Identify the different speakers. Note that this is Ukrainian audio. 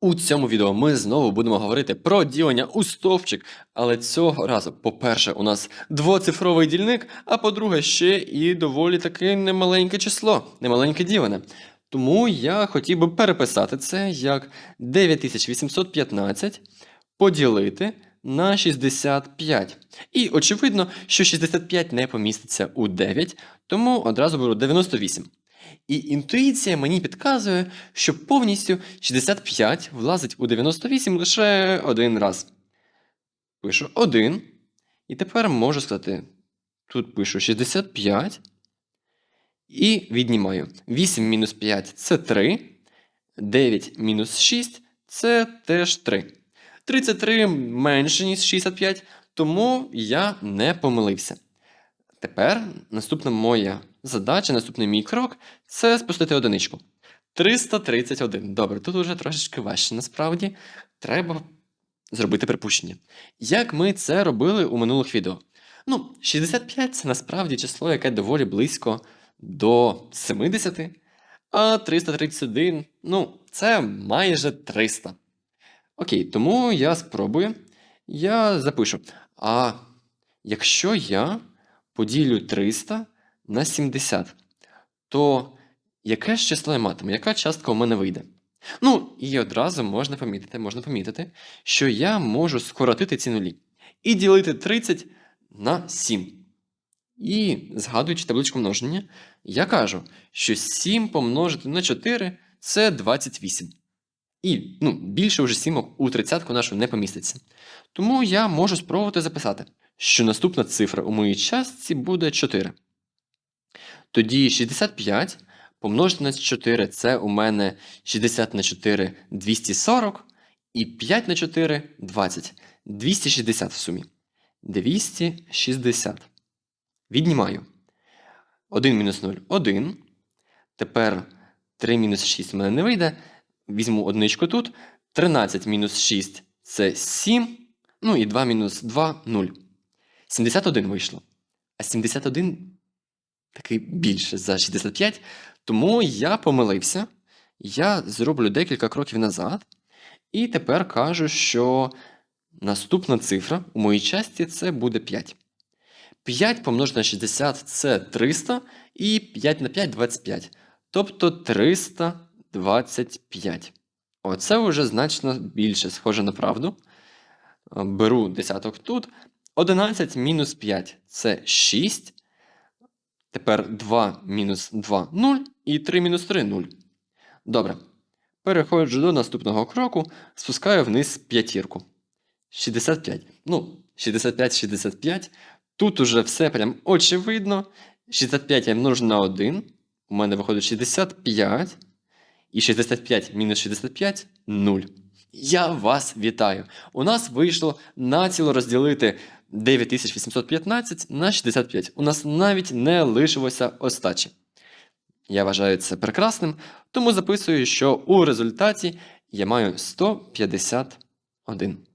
Speaker 1: У цьому відео ми знову будемо говорити про ділення у стовпчик, але цього разу, по-перше, у нас двоцифровий дільник, а по-друге, ще і доволі таки немаленьке число, немаленьке ділене. Тому я хотів би переписати це як 9815 поділити на 65. І очевидно, що 65 не поміститься у 9, тому одразу беру 98. І інтуїція мені підказує, що повністю 65 влазить у 98 лише один раз. Пишу 1. І тепер можу сказати: тут пишу 65. І віднімаю. 8 мінус 5 це 3. 9 мінус 6 це теж 3. 33 менше, ніж 65, тому я не помилився. Тепер наступна моя задача, наступний мій крок це спустити одиничку. 331. Добре, тут уже трошечки важче насправді. Треба зробити припущення. Як ми це робили у минулих відео? Ну, 65 це насправді число, яке доволі близько до 70, а 331, ну, це майже 300. Окей, тому я спробую. Я запишу. А якщо я поділю 300 на 70, то яке ж число я матиму? Яка частка у мене вийде? Ну, і одразу можна помітити, можна помітити, що я можу скоротити ці нулі і ділити 30 на 7. І, згадуючи табличку множення, я кажу, що 7 помножити на 4 це 28. І ну, більше вже сімок у тридцятку нашу не поміститься. Тому я можу спробувати записати, що наступна цифра у моїй частці буде 4. Тоді 65 помножити на 4 це у мене 60 на 4 240, і 5 на 4 20. 260 в сумі. 260. Віднімаю. 1 мінус 0 1. Тепер 3 мінус 6 у мене не вийде. Візьму одничку тут. 13 мінус 6 це 7. Ну і 2 мінус 2 0. 71 вийшло. А 71 таки більше за 65. Тому я помилився. Я зроблю декілька кроків назад. І тепер кажу, що наступна цифра у моїй часті це буде 5. 5 помножити на 60 це 300, і 5 на 5 25. Тобто 325. Оце вже значно більше схоже на правду. Беру десяток тут. 11 мінус 5 це 6. Тепер 2 мінус 2 0 і 3 мінус 3 0. Добре. Переходжу до наступного кроку, спускаю вниз п'ятірку. 65. Ну, 65-65. Тут уже все прям очевидно. 65 я множу на 1. У мене виходить 65. І 65 мінус 65 0. Я вас вітаю! У нас вийшло націло розділити 9815 на 65. У нас навіть не лишилося остачі. Я вважаю це прекрасним, тому записую, що у результаті я маю 151.